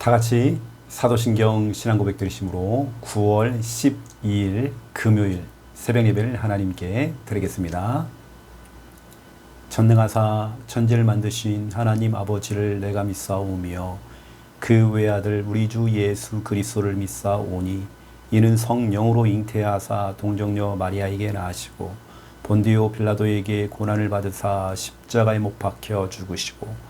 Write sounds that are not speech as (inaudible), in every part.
다 같이 사도신경 신앙 고백 드리심으로 9월 12일 금요일 새벽 예배를 하나님께 드리겠습니다. 전능하사 천지를 만드신 하나님 아버지를 내가 믿사오며 그 외아들 우리 주 예수 그리스도를 믿사오니 이는 성령으로 잉태하사 동정녀 마리아에게 낳으시고 본디오 빌라도에게 고난을 받으사 십자가에 못 박혀 죽으시고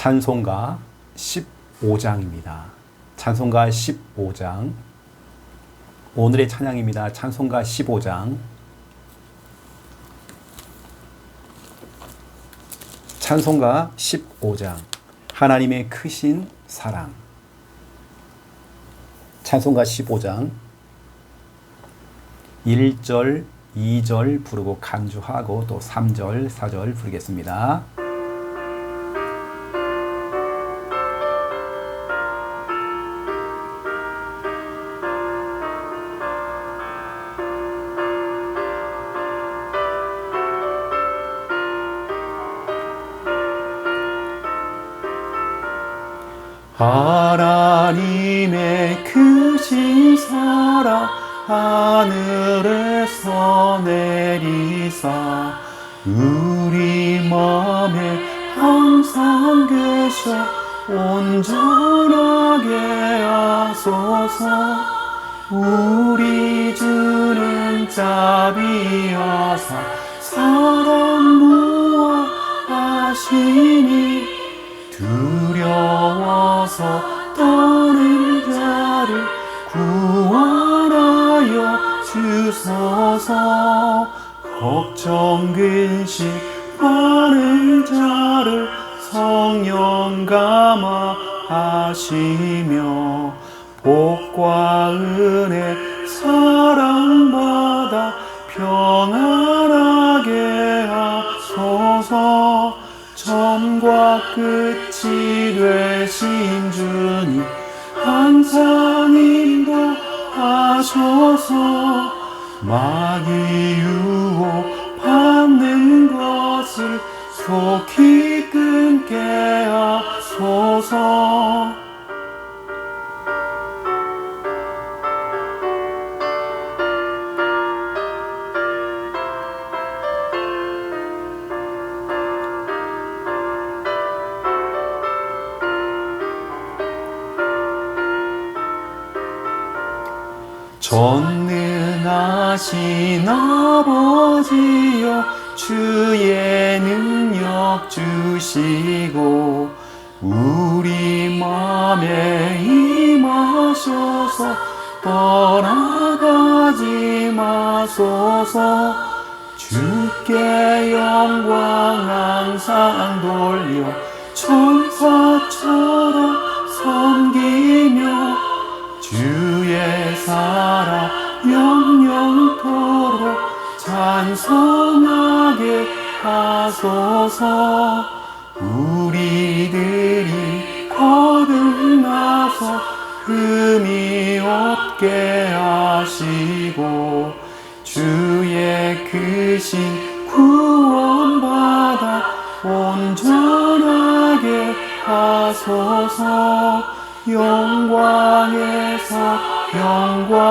찬송가 15장입니다. 찬송가 15장. 오늘의 찬양입니다. 찬송가 15장. 찬송가 15장. 하나님의 크신 사랑. 찬송가 15장. 1절, 2절 부르고 간주하고 또 3절, 4절 부르겠습니다. 하나님의 크신 사랑 하늘에서 내리사 우리 마음에 항상 계셔 온전하게 하소서. 우리 주는 자비하사 사랑 무하시니? 두 려워서 떠는 자를 구원하여 주소서. 걱정 근심 많은 자를 성령 감화 하시며 복과 은혜 사랑받아 평안하게 하소서. 처음과 끝 이 되신 주님 항상 인도하셔서. 마귀 유혹 하소서. 우리들이 거듭나서 흠이 없게 하시고 주의 크신 구원받아 온전하게 하소서. 영광에서 영광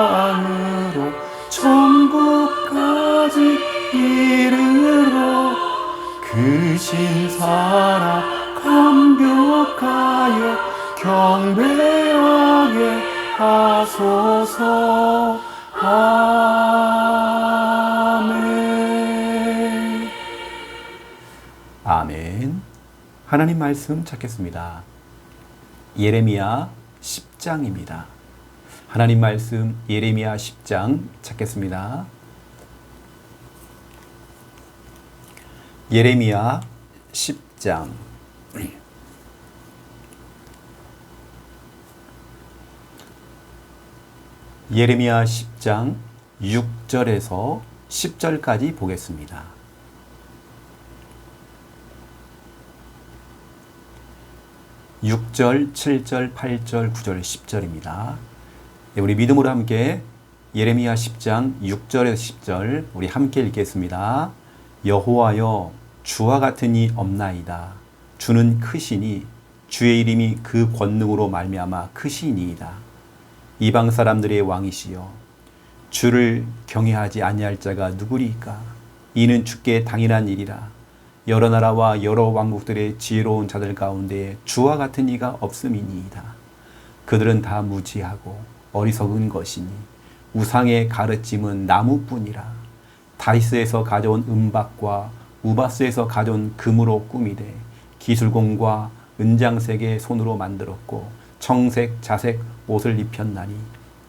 그 신사랑 감격하여 경배하게 하소서 아멘 아멘 하나님 말씀 찾겠습니다. 예레미야 10장입니다. 하나님 말씀 예레미야 10장 찾겠습니다. 예레미야 10장 예레미야 10장 6절에서 10절까지 보겠습니다. 육절 7절, 8절, 9절, 10절입니다. 우리 믿음으로 함께 예레미야 10장 6절에서 10절 우리 함께 읽겠습니다. 여호와여 주와 같은 이 없나이다. 주는 크시니 주의 이름이 그 권능으로 말미암아 크시니이다. 이방 사람들의 왕이시여 주를 경외하지 아니할 자가 누구리까? 이는 주께 당연한 일이라. 여러 나라와 여러 왕국들의 지혜로운 자들 가운데 주와 같은 이가 없음이니이다. 그들은 다 무지하고 어리석은 것이니 우상의 가르침은 나무뿐이라. 다리스에서 가져온 은박과 우바스에서 가져온 금으로 꾸미되 기술공과 은장색의 손으로 만들었고 청색, 자색 옷을 입혔나니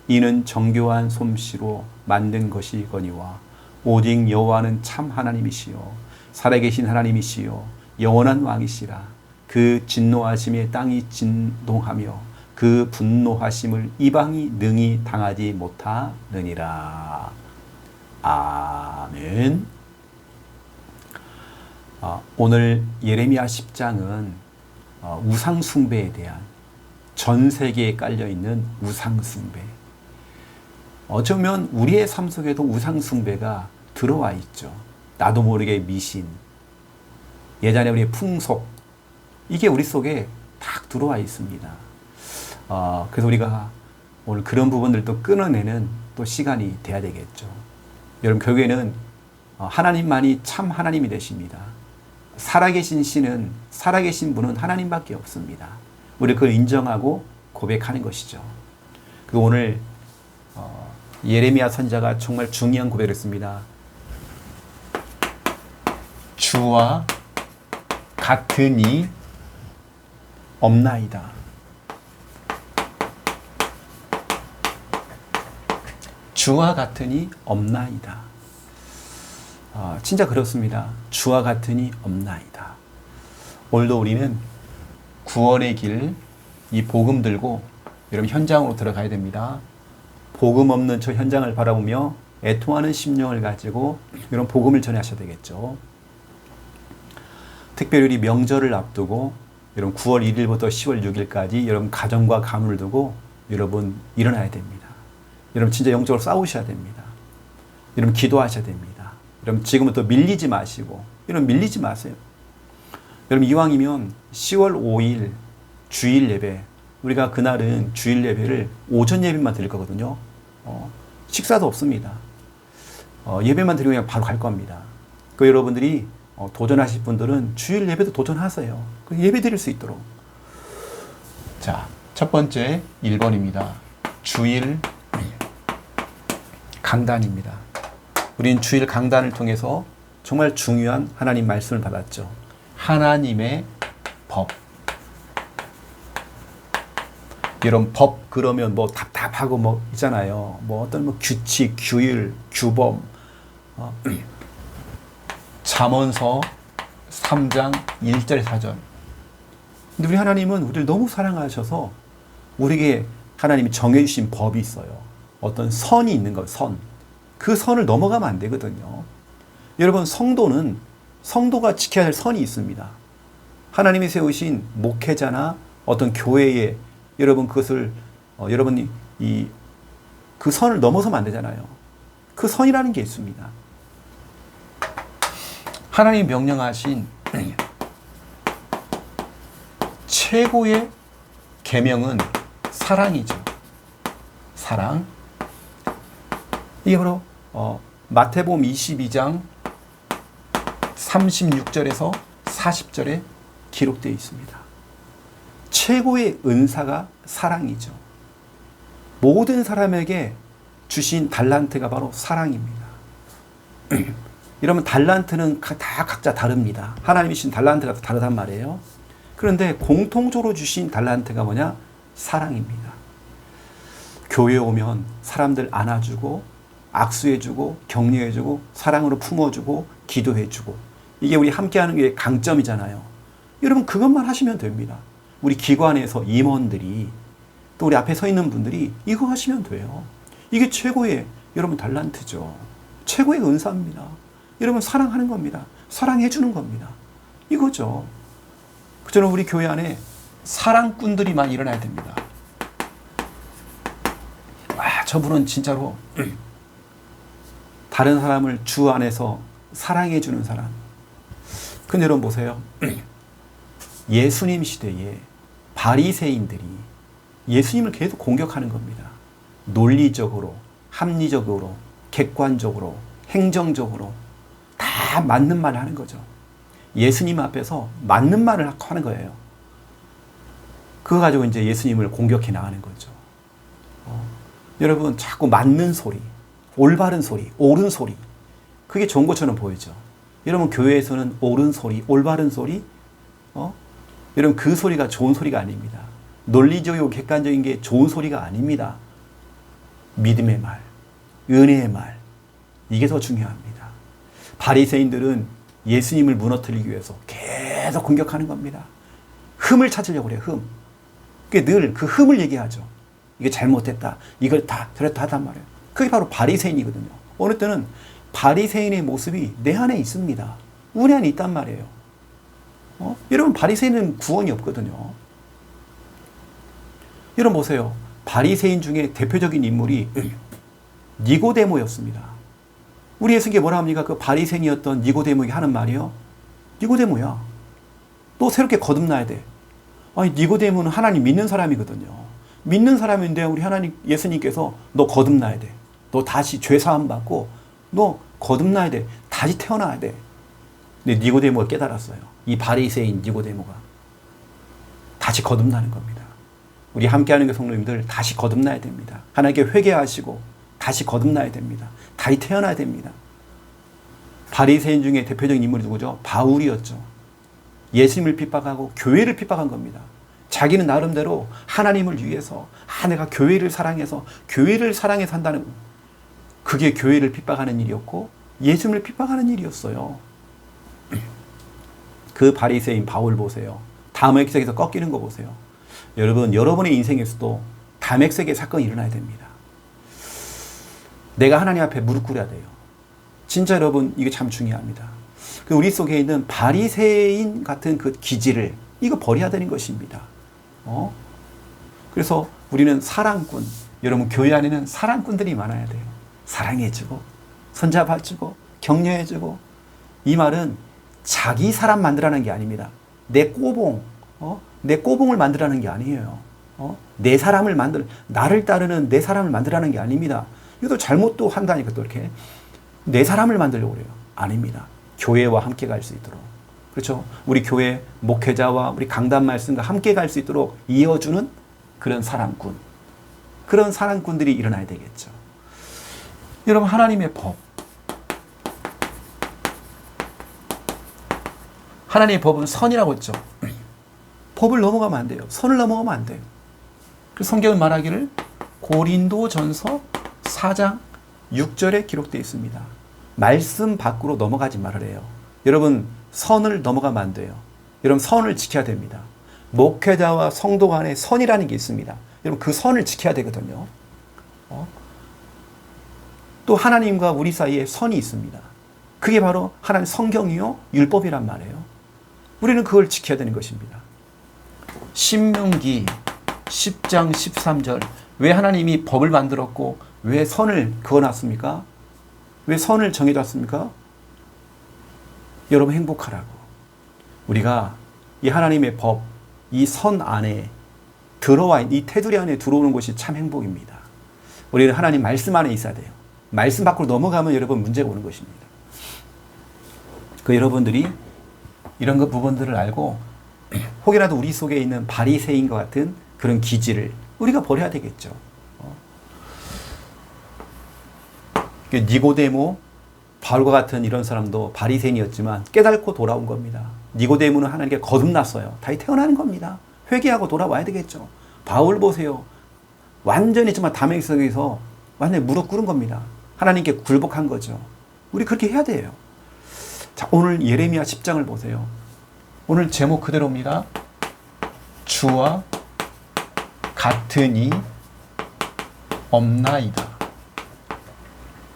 이는 정교한 솜씨로 만든 것이거니와 오직 여호와는 참 하나님이시요 살아계신 하나님이시요 영원한 왕이시라 그 진노하심에 땅이 진동하며 그 분노하심을 이방이 능히 당하지 못하느니라 아멘. 어, 오늘 예레미야 10장은 어, 우상 숭배에 대한 전 세계에 깔려 있는 우상 숭배. 어쩌면 우리의 삶 속에도 우상 숭배가 들어와 있죠. 나도 모르게 미신, 예전에 우리의 풍속, 이게 우리 속에 딱 들어와 있습니다. 어, 그래서 우리가 오늘 그런 부분들도 끊어내는 또 시간이 돼야 되겠죠. 여러분, 결국에는 어, 하나님만이 참 하나님이 되십니다. 살아계신 신은, 살아계신 분은 하나님밖에 없습니다. 우리 그걸 인정하고 고백하는 것이죠. 그 오늘 어, 예레미야 선자가 정말 중요한 고백을 했습니다. 주와 같으니 없나이다. 주와 같으니 없나이다. 아, 진짜 그렇습니다. 주와 같으니 없나이다. 오늘도 우리는 구원의 길, 이 복음 들고 여러분 현장으로 들어가야 됩니다. 복음 없는 저 현장을 바라보며 애통하는 심령을 가지고 이런 복음을 전하셔야 되겠죠. 특별히 우리 명절을 앞두고 여러분 9월 1일부터 10월 6일까지 여러분 가정과 가문을 두고 여러분 일어나야 됩니다. 여러분 진짜 영적으로 싸우셔야 됩니다. 여러분 기도하셔야 됩니다. 여러분 지금부터 밀리지 마시고 여러분 밀리지 마세요. 여러분 이왕이면 10월 5일 주일 예배 우리가 그날은 주일 예배를 오전 예배만 드릴 거거든요. 어, 식사도 없습니다. 어, 예배만 드리고 그냥 바로 갈 겁니다. 그 여러분들이 어, 도전하실 분들은 주일 예배도 도전하세요. 그 예배 드릴 수 있도록. 자, 첫 번째 1번입니다. 주일 강단입니다. 우린 주일 강단을 통해서 정말 중요한 하나님 말씀을 받았죠. 하나님의 법. 이런 법 그러면 뭐 답답하고 뭐 있잖아요. 뭐 어떤 뭐 규칙, 규율, 규범. 어, (clears throat) 잠언서 3장 1절 사전. 근데 우리 하나님은 우리를 너무 사랑하셔서 우리에게 하나님이 정해 주신 법이 있어요. 어떤 선이 있는 거 선. 그 선을 넘어가면 안 되거든요. 여러분, 성도는 성도가 지켜야 할 선이 있습니다. 하나님이 세우신 목회자나 어떤 교회에 여러분 그것을 어, 여러분이 이 그 선을 넘어서면 안 되잖아요. 그 선이라는 게 있습니다. 하나님 명령하신 (clears throat) 최고의 계명은 사랑이죠. 사랑. 이게 바로 어, 마태복음 22장 36절에서 40절에 기록되어 있습니다. 최고의 은사가 사랑이죠. 모든 사람에게 주신 달란트가 바로 사랑입니다. (clears throat) 이러면 달란트는 다 각자 다릅니다. 하나님이 주신 달란트가 다르단 말이에요. 그런데 공통적으로 주신 달란트가 뭐냐? 사랑입니다. 교회 오면 사람들 안아주고 악수해주고 격려해주고 사랑으로 품어주고 기도해주고 이게 우리 함께하는 게 강점이잖아요. 여러분 그것만 하시면 됩니다. 우리 기관에서 임원들이 또 우리 앞에 서 있는 분들이 이거 하시면 돼요. 이게 최고의 여러분 달란트죠. 최고의 은사입니다. 여러분 사랑하는 겁니다. 사랑해 주는 겁니다. 이거죠. 저는 우리 교회 안에 사랑꾼들이 많이 일어나야 됩니다. 아, 저분은 진짜로 다른 사람을 주 안에서 사랑해 주는 사람. 근데 여러분 보세요. (clears throat) 예수님 시대에 바리새인들이 예수님을 계속 공격하는 겁니다. 논리적으로, 합리적으로, 객관적으로, 행정적으로 다 맞는 말을 하는 거죠. 예수님 앞에서 맞는 말을 하는 거예요. 그거 가지고 이제 예수님을 공격해 나가는 거죠. 어, 여러분 자꾸 맞는 소리, 올바른 소리, 옳은 소리, 그게 좋은 것처럼 보이죠. 여러분 교회에서는 옳은 소리, 올바른 소리, 어? 여러분 그 소리가 좋은 소리가 아닙니다. 논리적이고 객관적인 게 좋은 소리가 아닙니다. 믿음의 말, 은혜의 말, 이게 더 중요합니다. 바리새인들은 예수님을 무너뜨리기 위해서 계속 공격하는 겁니다. 흠을 찾으려고 그래요. 흠. 늘그 흠을 얘기하죠. 이게 잘못됐다. 이걸 다 저랬다 하단 말이에요. 그게 바로 바리새인이거든요. 어느 때는 바리새인의 모습이 내 안에 있습니다. 우리 안에 있단 말이에요. 어? 여러분 바리새인은 구원이 없거든요. 여러분 보세요. 바리새인 중에 대표적인 인물이 (clears throat) 니고데모였습니다. 우리 예수님께 뭐라 합니까? 그 바리새인이었던 니고데모에게 하는 말이요. 니고데모야. 또 새롭게 거듭나야 돼. 아니 니고데모는 하나님 믿는 사람이거든요. 믿는 사람인데 우리 하나님 예수님께서 너 거듭나야 돼. 너 다시 죄 사함 받고 너 거듭나야 돼. 다시 태어나야 돼. 근데 니고데모가 깨달았어요. 이 바리새인 니고데모가 다시 거듭나는 겁니다. 우리 함께하는 그 성도님들 다시 거듭나야 됩니다. 하나님께 회개하시고 다시 거듭나야 됩니다. 다시 태어나야 됩니다. 바리새인 중에 대표적인 인물이 누구죠? 바울이었죠. 예수님을 핍박하고 교회를 핍박한 겁니다. 자기는 나름대로 하나님을 위해서 아 내가 교회를 사랑해서 교회를 사랑해서 한다는 그게 교회를 핍박하는 일이었고 예수님을 핍박하는 일이었어요. 그 바리새인 바울 보세요. 담액색에서 꺾이는 거 보세요. 여러분 여러분의 인생에서도 담액색의 사건이 일어나야 됩니다. 내가 하나님 앞에 무릎 꿇어야 돼요. 진짜 여러분 이게 참 중요합니다. 그 우리 속에 있는 바리새인 같은 그 기질을 이거 버려야 되는 것입니다. 어? 그래서 우리는 사랑꾼, 여러분 교회 안에는 사랑꾼들이 많아야 돼요. 사랑해주고 손잡아주고 격려해주고 이 말은 자기 사람 만들라는 게 아닙니다. 내 꼬봉, 어? 내 꼬봉을 만들라는 게 아니에요. 어? 내 사람을 만들, 나를 따르는 내 사람을 만들라는 게 아닙니다. 이것도 잘못도 한다니까 또 이렇게 내 사람을 만들려고 그래요. 아닙니다. 교회와 함께 갈 수 있도록. 그렇죠? 우리 교회 목회자와 우리 강단 말씀과 함께 갈 수 있도록 이어주는 그런 사랑꾼. 그런 사랑꾼들이 일어나야 되겠죠. 여러분, 하나님의 법. 하나님의 법은 선이라고 했죠. (clears throat) 법을 넘어가면 안 돼요. 선을 넘어가면 안 돼요. 그 성경은 말하기를 고린도 전서 4장 6절에 기록되어 있습니다. 말씀 밖으로 넘어가지 말으래요. 여러분, 선을 넘어가면 안 돼요. 여러분, 선을 지켜야 됩니다. 목회자와 성도 간에 선이라는 게 있습니다. 여러분, 그 선을 지켜야 되거든요. 어? 또 하나님과 우리 사이에 선이 있습니다. 그게 바로 하나님 성경이요, 율법이란 말이에요. 우리는 그걸 지켜야 되는 것입니다. 신명기 10장 13절. 왜 하나님이 법을 만들었고, 왜 선을 그어놨습니까? 왜 선을 정해놨습니까? 여러분 행복하라고. 우리가 이 하나님의 법, 이 선 안에 들어와, 이 테두리 안에 들어오는 것이 참 행복입니다. 우리는 하나님 말씀 안에 있어야 돼요. 말씀 밖으로 넘어가면 여러분 문제가 오는 것입니다. 그 여러분들이 이런 그 부분들을 알고 (clears throat) 혹이라도 우리 속에 있는 바리새인과 같은 그런 기질을 우리가 버려야 되겠죠. 그 니고데모, 바울과 같은 이런 사람도 바리새인이었지만 깨닫고 돌아온 겁니다. 니고데모는 하나님께 거듭났어요. 다시 태어나는 겁니다. 회개하고 돌아와야 되겠죠. 바울 보세요. 완전히 정말 담행성에서 완전히 무릎 꿇은 겁니다. 하나님께 굴복한 거죠. 우리 그렇게 해야 돼요. 자, 오늘 예레미야 10장을 보세요. 오늘 제목 그대로입니다. 주와 같으니 없나이다.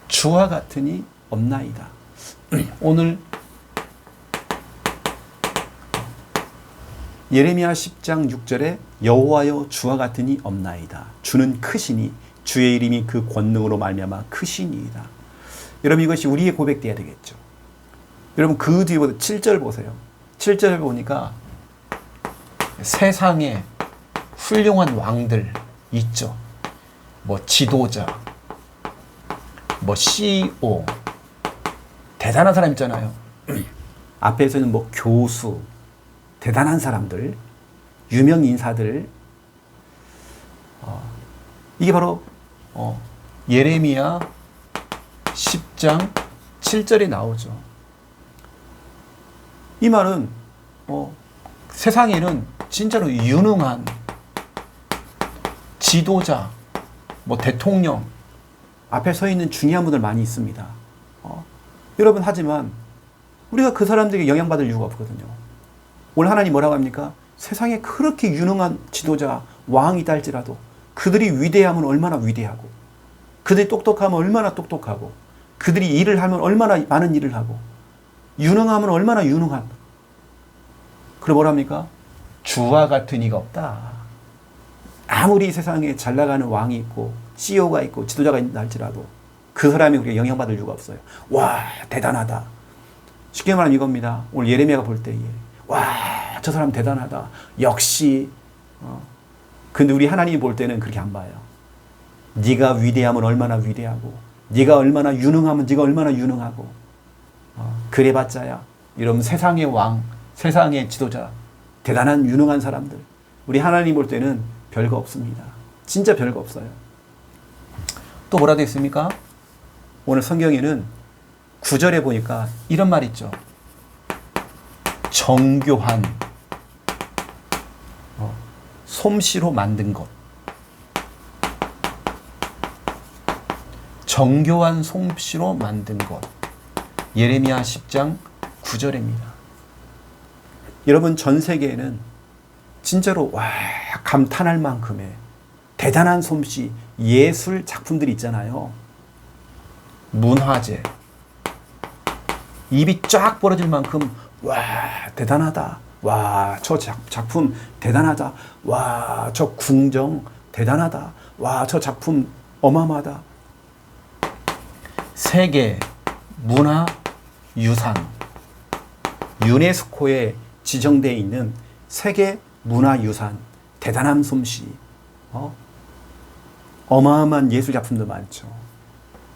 주와 같으니 없나이다. (clears throat) 오늘 예레미야 10장 6절에 여호와여 주와 같으니 없나이다. 주는 크시니 주의 이름이 그 권능으로 말미암아 크시니이다. 여러분 이것이 우리의 고백돼야 되겠죠. 여러분 그 뒤에 7절 보세요. 7절 보니까 세상에 훌륭한 왕들 있죠. 뭐 지도자, 뭐 CEO, 대단한 사람 있잖아요. (clears throat) 앞에서는 뭐 교수, 대단한 사람들, 유명 인사들, 어, 이게 바로 어, 예레미야 10장 7절에 나오죠. 이 말은 어, 세상에는 진짜로 유능한 지도자, 뭐 대통령 앞에 서 있는 중요한 분들 많이 있습니다. 어, 여러분 하지만 우리가 그 사람들에게 영향받을 이유가 없거든요. 오늘 하나님 뭐라고 합니까? 세상에 그렇게 유능한 지도자, 왕이다 할지라도 그들이 위대하면 얼마나 위대하고 그들이 똑똑하면 얼마나 똑똑하고 그들이 일을 하면 얼마나 많은 일을 하고 유능하면 얼마나 유능한 그럼 뭐랍니까? 주와 같은 이가 없다. 아무리 세상에 잘 나가는 왕이 있고 CEO가 있고 지도자가 있다 할지라도 그 사람이 우리가 영향받을 이유가 없어요. 와 대단하다. 쉽게 말하면 이겁니다. 오늘 예레미야가 볼 때에 와, 저 사람 대단하다. 역시. 어. 근데 우리 하나님이 볼 때는 그렇게 안 봐요. 네가 위대하면 얼마나 위대하고, 네가 얼마나 유능하면 네가 얼마나 유능하고, 어. 그래봤자야. 이러면 세상의 왕, 세상의 지도자, 대단한 유능한 사람들. 우리 하나님 볼 때는 별거 없습니다. 진짜 별거 없어요. 또 뭐라 되어 있습니까? 오늘 성경에는 구절에 보니까 이런 말 있죠. 정교한 어, 솜씨로 만든 것. 정교한 솜씨로 만든 것. 예레미야 10장 9절입니다. 여러분 전 세계에는 진짜로 와 감탄할 만큼의 대단한 솜씨 예술 작품들이 있잖아요. 문화재 입이 쫙 벌어질 만큼 와 대단하다. 와 저 작 품 대단하다. 와 저 궁정 대단하다. 와 저 작품 어마어마하다. 세계 문화 유산 유네스코에 지정되어 있는 세계 문화 유산 대단한 솜씨 어? 어마어마한 예술 작품도 많죠.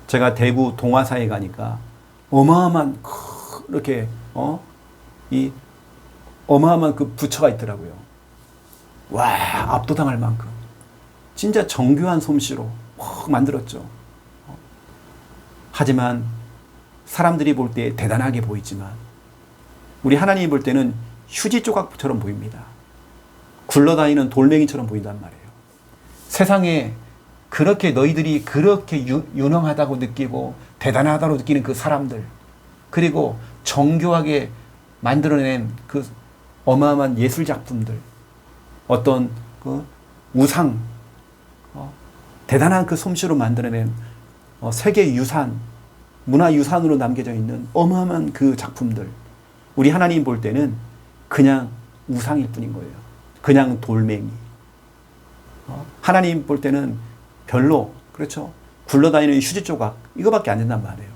제가 대구 동화사에 가니까 어마어마한 이렇게 어? 이 어마어마한 그 부처가 있더라고요. 와 압도당할 만큼 진짜 정교한 솜씨로 확 만들었죠. 어? 하지만 사람들이 볼 때 대단하게 보이지만 우리 하나님이 볼 때는 휴지 조각처럼 보입니다. 굴러다니는 돌멩이처럼 보인단 말이에요. 세상에 그렇게 너희들이 그렇게 유, 유능하다고 느끼고 대단하다고 느끼는 그 사람들 그리고 정교하게 만들어낸 그 어마어마한 예술 작품들, 어떤 그 우상, 어, 대단한 그 솜씨로 만들어낸 어, 세계 유산, 문화 유산으로 남겨져 있는 어마어마한 그 작품들, 우리 하나님 볼 때는 그냥 우상일 뿐인 거예요. 그냥 돌멩이. 어, 하나님 볼 때는 별로 그렇죠. 굴러다니는 휴지 조각 이거밖에 안 된단 말이에요.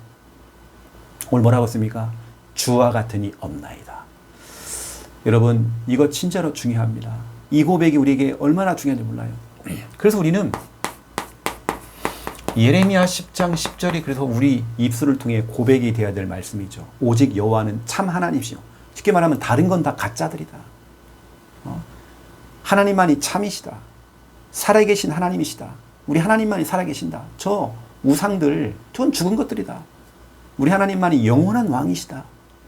오늘 뭐라고 씁니까? 주와 같으니 없나이다. 여러분, 이거 진짜로 중요합니다. 이 고백이 우리에게 얼마나 중요한지 몰라요. 그래서 우리는 예레미야 10장 10절이 그래서 우리 입술을 통해 고백이 되어야 될 말씀이죠. 오직 여호와는 참 하나님이시오. 쉽게 말하면 다른 건 다 가짜들이다. 어? 하나님만이 참이시다. 살아계신 하나님이시다. 우리 하나님만이 살아계신다. 저 우상들, 전 죽은 것들이다. 우리 하나님만이 영원한 왕이시다.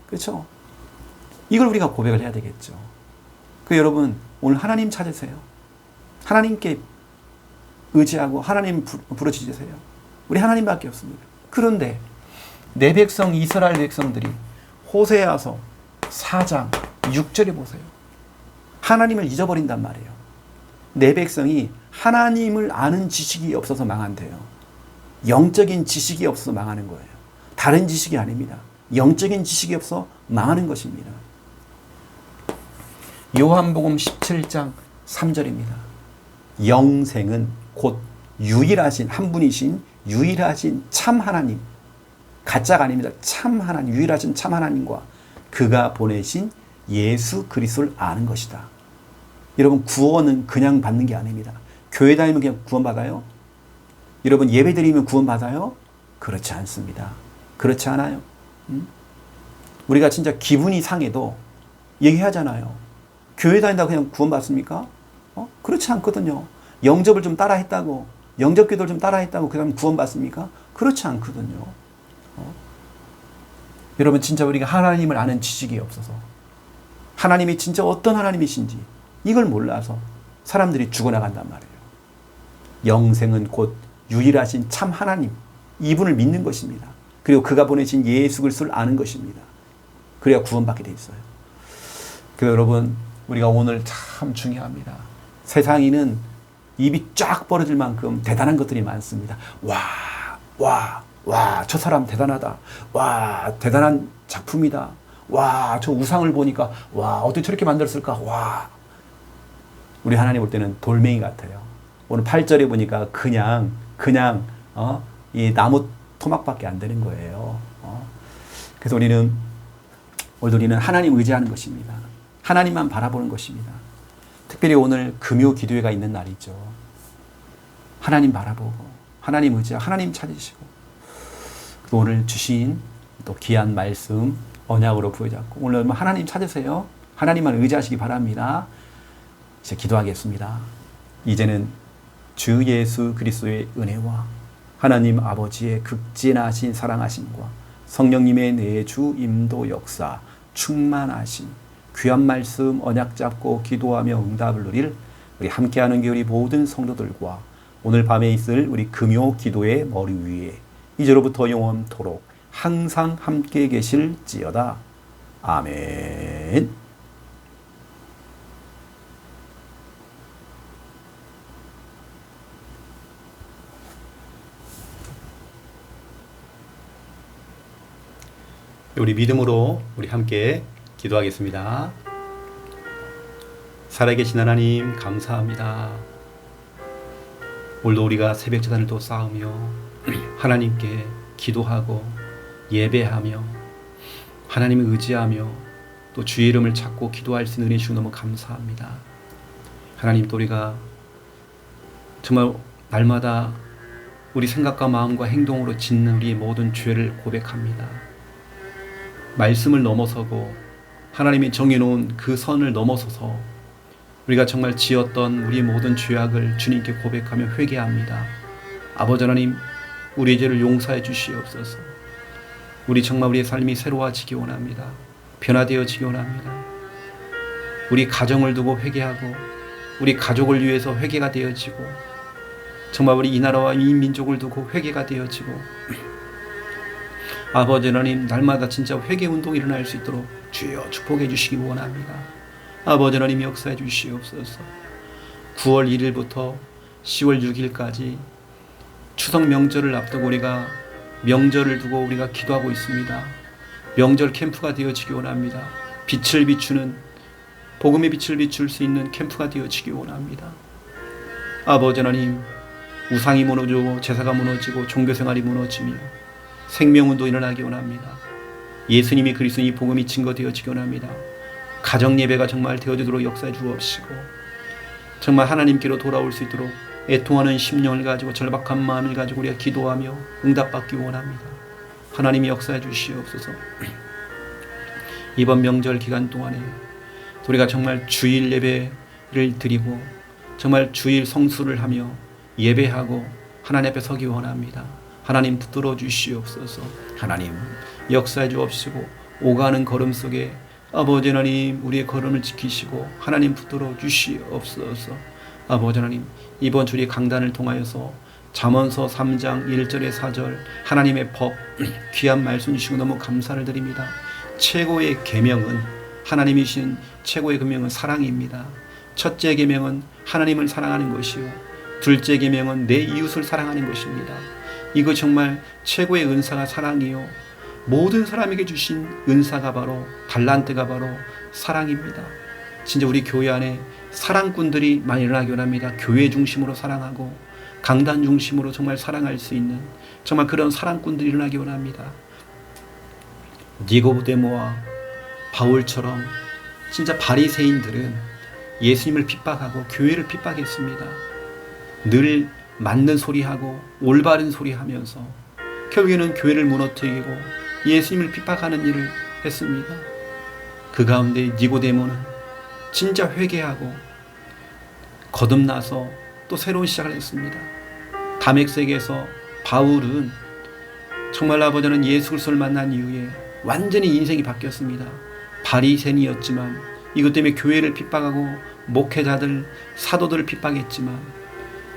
그렇죠? 이걸 우리가 고백을 해야 되겠죠. 그 여러분 오늘 하나님 찾으세요. 하나님께 의지하고 하나님 부르짖으세요. 우리 하나님밖에 없습니다. 그런데 내 백성 이스라엘 백성들이 호세아서 4장 6절에 보세요. 하나님을 잊어버린단 말이에요. 내 백성이 하나님을 아는 지식이 없어서 망한대요. 영적인 지식이 없어 망하는 거예요. 다른 지식이 아닙니다. 영적인 지식이 없어 망하는 것입니다. 요한복음 17장 3절입니다. 영생은 곧 유일하신 한 분이신 유일하신 참 하나님 가짜가 아닙니다. 참 하나님 유일하신 참 하나님과 그가 보내신 예수 그리스도를 아는 것이다. 여러분 구원은 그냥 받는 게 아닙니다. 교회 다니면 그냥 구원 받아요? 여러분 예배 드리면 구원 받아요? 그렇지 않습니다. 그렇지 않아요. 음? 우리가 진짜 기분이 상해도 얘기하잖아요. 교회 다닌다고 그냥 구원 받습니까? 어? 그렇지 않거든요. 영접을 좀 따라 했다고, 영접 기도를 좀 따라 했다고 그 다음 구원 받습니까? 그렇지 않거든요. 어? 여러분, 진짜 우리가 하나님을 아는 지식이 없어서, 하나님이 진짜 어떤 하나님이신지 이걸 몰라서 사람들이 죽어나간단 말이에요. 영생은 곧 유일하신 참 하나님, 이분을 믿는 것입니다. 그리고 그가 보내신 예수 그리스도를 아는 것입니다. 그래야 구원받게 돼 있어요. 그 여러분, 우리가 오늘 참 중요합니다. 세상에는 입이 쫙 벌어질 만큼 대단한 것들이 많습니다. 와, 와, 와, 저 사람 대단하다. 와, 대단한 작품이다. 와, 저 우상을 보니까, 와, 어떻게 저렇게 만들었을까? 와. 우리 하나님 볼 때는 돌멩이 같아요. 오늘 8절에 보니까 그냥, 그냥, 어, 이 나무 토막밖에 안 되는 거예요. 어? 그래서 우리는, 오늘 우리는 하나님 의지하는 것입니다. 하나님만 바라보는 것입니다. 특별히 오늘 금요 기도회가 있는 날이죠. 하나님 바라보고, 하나님 의지하고, 하나님 찾으시고, 오늘 주신 또 귀한 말씀, 언약으로 부여잡고, 오늘 하나님 찾으세요. 하나님만 의지하시기 바랍니다. 이제 기도하겠습니다. 이제는 주 예수 그리스도의 은혜와 하나님 아버지의 극진하신 사랑하심과 성령님의 내주 임도 역사 충만하신 귀한 말씀 언약 잡고 기도하며 응답을 누릴 우리 함께하는 교리 모든 성도들과 오늘 밤에 있을 우리 금요 기도의 머리 위에 이제로부터 영원토록 항상 함께 계실지어다. 아멘. 우리 믿음으로 우리 함께 기도하겠습니다. 살아계신 하나님 감사합니다. 오늘도 우리가 새벽 재단을 또 쌓으며 하나님께 기도하고 예배하며 하나님을 의지하며 또 주의 이름을 찾고 기도할 수 있는 은혜 주셔 너무 감사합니다. 하나님 또 우리가 정말 날마다 우리 생각과 마음과 행동으로 짓는 우리의 모든 죄를 고백합니다. 말씀을 넘어서고 하나님이 정해놓은 그 선을 넘어서서 우리가 정말 지었던 우리 모든 죄악을 주님께 고백하며 회개합니다. 아버지 하나님, 우리의 죄를 용서해 주시옵소서. 우리 정말 우리의 삶이 새로워지기 원합니다. 변화되어지기 원합니다. 우리 가정을 두고 회개하고 우리 가족을 위해서 회개가 되어지고 정말 우리 이 나라와 이 민족을 두고 회개가 되어지고 아버지 하나님 날마다 진짜 회개 운동이 일어날 수 있도록 주여 축복해 주시기 원합니다. 아버지 하나님 역사해 주시옵소서. 9월 1일부터 10월 6일까지 추석 명절을 앞두고 우리가 명절을 두고 우리가 기도하고 있습니다. 명절 캠프가 되어지기 원합니다. 빛을 비추는 복음의 빛을 비출 수 있는 캠프가 되어지기 원합니다. 아버지 하나님 우상이 무너지고 제사가 무너지고 종교 생활이 무너지며 생명운도 일어나기 원합니다. 예수님이 그리스도이 복음이 증거되어지기 원합니다. 가정 예배가 정말 되어지도록 역사해 주옵시고 정말 하나님께로 돌아올 수 있도록 애통하는 심령을 가지고 절박한 마음을 가지고 우리가 기도하며 응답받기 원합니다. 하나님이 역사해 주시옵소서. 이번 명절 기간 동안에 우리가 정말 주일 예배를 드리고 정말 주일 성수를 하며 예배하고 하나님 앞에 서기 원합니다. 하나님 붙들어 주시옵소서. 하나님 역사해 주옵시고 오가는 걸음 속에 아버지 하나님 우리의 걸음을 지키시고 하나님 붙들어 주시옵소서. 아버지 하나님 이번 주리 강단을 통하여서 잠언서 3장 1절에 4절 하나님의 법 (clears throat) 귀한 말씀 주시고 너무 감사를 드립니다. 최고의 계명은 하나님이신 최고의 계명은 사랑입니다. 첫째 계명은 하나님을 사랑하는 것이요 둘째 계명은 내 이웃을 사랑하는 것입니다. 이거 정말 최고의 은사가 사랑이요. 모든 사람에게 주신 은사가 바로 달란트가 바로 사랑입니다. 진짜 우리 교회 안에 사랑꾼들이 많이 일어나기 원합니다. 교회 중심으로 사랑하고 강단 중심으로 정말 사랑할 수 있는 정말 그런 사랑꾼들이 일어나기 원합니다. 니고데모와 바울처럼 진짜 바리새인들은 예수님을 핍박하고 교회를 핍박했습니다. 늘 맞는 소리하고 올바른 소리하면서 결국에는 교회를 무너뜨리고 예수님을 핍박하는 일을 했습니다. 그 가운데 니고데모는 진짜 회개하고 거듭나서 또 새로운 시작을 했습니다. 다맥색에서 바울은 정말 아버지는 예수 그리스도를 만난 이후에 완전히 인생이 바뀌었습니다. 바리새인이었지만 이것 때문에 교회를 핍박하고 목회자들 사도들을 핍박했지만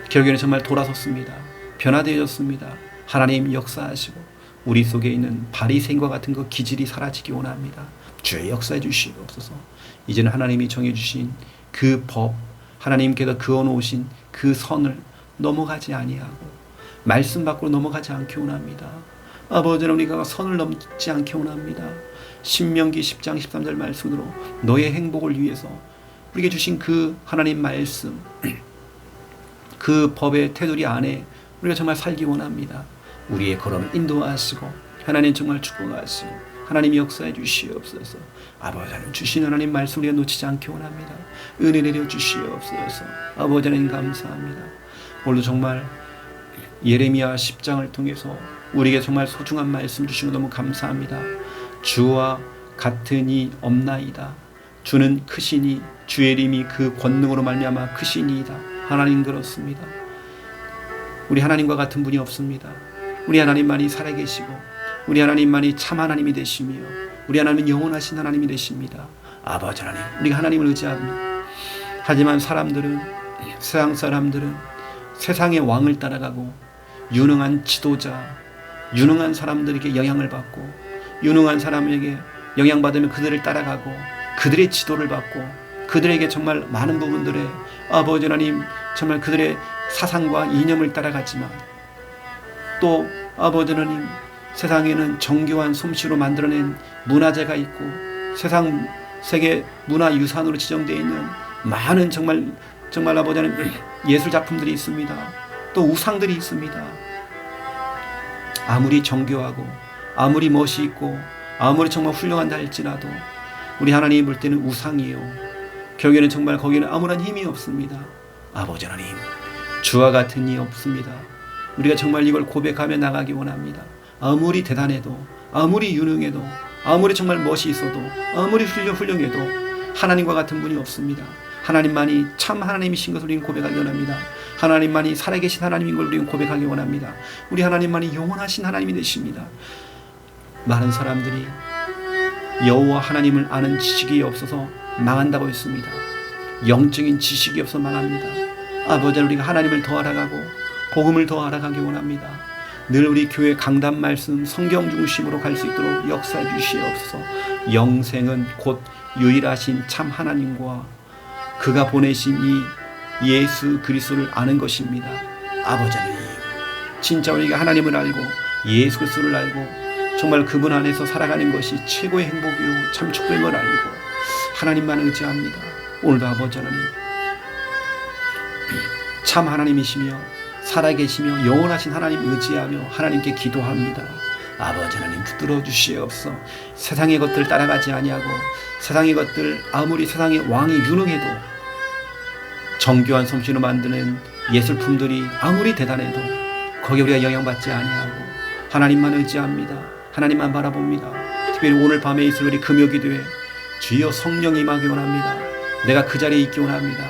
결국에는 정말 돌아섰습니다. 변화되어졌습니다. 하나님 역사하시고 우리 속에 있는 바리새인과 같은 그 기질이 사라지기 원합니다. 주의 역사해 주시옵소서. 이제는 하나님이 정해 주신 그 법, 하나님께서 그어 놓으신 그 선을 넘어가지 아니하고 말씀 밖으로 넘어가지 않게 원합니다. 아버지는 우리가 선을 넘지 않게 원합니다. 신명기 10장 13절 말씀으로 너의 행복을 위해서 우리에게 주신 그 하나님 말씀 그 법의 테두리 안에 우리가 정말 살기 원합니다. 우리의 걸음 인도하시고 하나님 정말 축복하시고 하나님 역사해 주시옵소서. 아버지 하나님 주신 하나님 말씀 우리가 놓치지 않게 원합니다. 은혜 내려 주시옵소서. 아버지 하나님 감사합니다. 오늘도 정말 예레미야 10장을 통해서 우리에게 정말 소중한 말씀 주시고 너무 감사합니다. 주와 같은 이 없나이다. 주는 크시니 주의 이름이 그 권능으로 말미암아 크시니이다. 하나님 그렇습니다. 우리 하나님과 같은 분이 없습니다. 우리 하나님만이 살아계시고 우리 하나님만이 참 하나님이 되시며 우리 하나님은 영원하신 하나님이 되십니다. 아버지 하나님, 우리가 하나님을 의지합니다. 하지만 사람들은 세상 사람들은 세상의 왕을 따라가고 유능한 지도자, 유능한 사람들에게 영향을 받고 유능한 사람에게 영향받으면 그들을 따라가고 그들의 지도를 받고 그들에게 정말 많은 부분들에 아버지 하나님 정말 그들의 사상과 이념을 따라갔지만 또 아버지 하나님 세상에는 정교한 솜씨로 만들어낸 문화재가 있고 세상 세계 문화 유산으로 지정되어 있는 많은 정말 정말 아버지 하나님 (clears throat) 예술 작품들이 있습니다. 또 우상들이 있습니다. 아무리 정교하고 아무리 멋이 있고 아무리 정말 훌륭한다 할지라도 우리 하나님 볼 때는 우상이에요. 결국에는 정말 거기는 아무런 힘이 없습니다. 아버지 하나님, 주와 같은 이 없습니다. 우리가 정말 이걸 고백하며 나가기 원합니다. 아무리 대단해도, 아무리 유능해도, 아무리 정말 멋이 있어도, 아무리 훌륭 훌륭해도 하나님과 같은 분이 없습니다. 하나님만이 참 하나님이신 것을 우리는 고백하기 원합니다. 하나님만이 살아계신 하나님인 걸 우리는 고백하기 원합니다. 우리 하나님만이 영원하신 하나님이 되십니다. 많은 사람들이 여호와 하나님을 아는 지식이 없어서 망한다고 했습니다. 영적인 지식이 없어 망합니다. 아버지 우리가 하나님을 더 알아가고 복음을 더 알아가기 원합니다. 늘 우리 교회 강단 말씀 성경 중심으로 갈 수 있도록 역사해 주시옵소서. 영생은 곧 유일하신 참 하나님과 그가 보내신 이 예수 그리스도를 아는 것입니다. 아버지 하나님, 진짜 우리가 하나님을 알고 예수 그리스도를 알고 정말 그분 안에서 살아가는 것이 최고의 행복이요 참 축복인 걸 알고 하나님만 의지합니다. 오늘도 아버지 하나님 참 하나님이시며 살아계시며 영원하신 하나님 의지하며 하나님께 기도합니다. 아버지 하나님 붙들어 주시옵소서. 세상의 것들 따라가지 아니하고 세상의 것들 아무리 세상의 왕이 유능해도 정교한 솜씨로 만드는 예술품들이 아무리 대단해도 거기에 우리가 영향받지 아니하고 하나님만 의지합니다. 하나님만 바라봅니다. 특별히 오늘 밤에 있을 우리 금요 기도에 주여 성령 임하기 원합니다. 내가 그 자리에 있기 원합니다.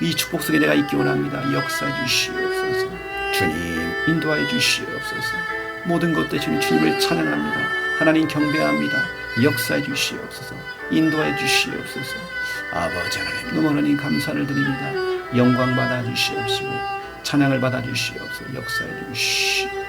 이 축복 속에 내가 있기 원합니다. 역사해 주시옵소서. 주님 인도하여 주시옵소서. 모든 것 대신 주님을 찬양합니다. 하나님 경배합니다. 역사해 주시옵소서. 인도해 주시옵소서. 아버지 하나님 너무 하나님 감사를 드립니다. 영광 받아 주시옵시고 찬양을 받아 주시옵소서. 역사해 주시옵소서.